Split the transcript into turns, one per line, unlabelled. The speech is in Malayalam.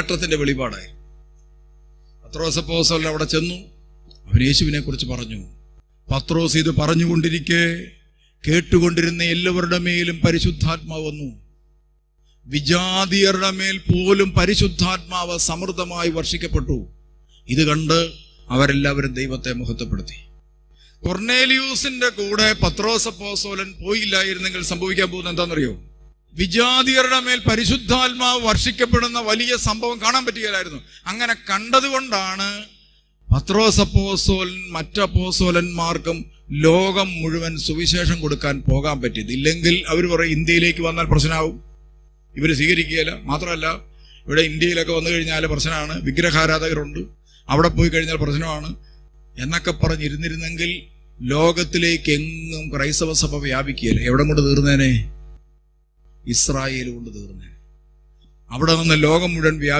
കാലഘട്ടത്തിന്റെ വെളിപാടായി. പത്രോസ് അപ്പോസ്തലൻ അവിടെ ചെന്നു. അവൻ യേശുവിനെ കുറിച്ച് പറഞ്ഞു പത്രോസ് ഇത് പറഞ്ഞുകൊണ്ടിരിക്കെ കേട്ടുകൊണ്ടിരുന്ന എല്ലാവരുടെ മേലും പരിശുദ്ധാത്മാവ് വന്നു. വിജാതിയരുടെ മേൽ പോലും പരിശുദ്ധാത്മാവ് സമൃദ്ധമായി വർഷിക്കപ്പെട്ടു. ഇത് കണ്ട് അവരെല്ലാവരും ദൈവത്തെ മഹത്വപ്പെടുത്തി. കൊർണേലിയൂസിന്റെ കൂടെ പത്രോസ് അപ്പോസ്തലൻ പോയില്ലായിരുന്നെങ്കിൽ സംഭവിക്കാൻ പോകുന്നത് എന്താണെന്നറിയോ? വിജാതിയരുടെ മേൽ പരിശുദ്ധാത്മാവ് വർഷിക്കപ്പെടുന്ന വലിയ സംഭവം കാണാൻ പറ്റുകയില്ലായിരുന്നു. അങ്ങനെ കണ്ടതുകൊണ്ടാണ് പത്രോസ് മറ്റപ്പോസോലന്മാർക്കും ലോകം മുഴുവൻ സുവിശേഷം കൊടുക്കാൻ പോകാൻ പറ്റിയത്. ഇല്ലെങ്കിൽ അവർ പറയും ഇന്ത്യയിലേക്ക് വന്നാൽ പ്രശ്നമാവും. ഇവർ സ്വീകരിക്കുകയില്ല. മാത്രമല്ല ഇവിടെ ഇന്ത്യയിലൊക്കെ വന്നു കഴിഞ്ഞാൽ പ്രശ്നമാണ്. വിഗ്രഹാരാധകരുണ്ട്. അവിടെ പോയി കഴിഞ്ഞാൽ പ്രശ്നമാണ്. എന്നൊക്കെ പറഞ്ഞിരുന്നിരുന്നെങ്കിൽ ലോകത്തിലേക്ക് എങ്ങും ക്രൈസ്തവ സഭ വ്യാപിക്കുകയില്ല. എവിടെ കൊണ്ട് തീർന്നേനെ? ഇസ്രായേൽ കൊണ്ട് തീർന്നേ. അവിടെ നിന്ന് ലോകം മുഴുവൻ വ്യാപി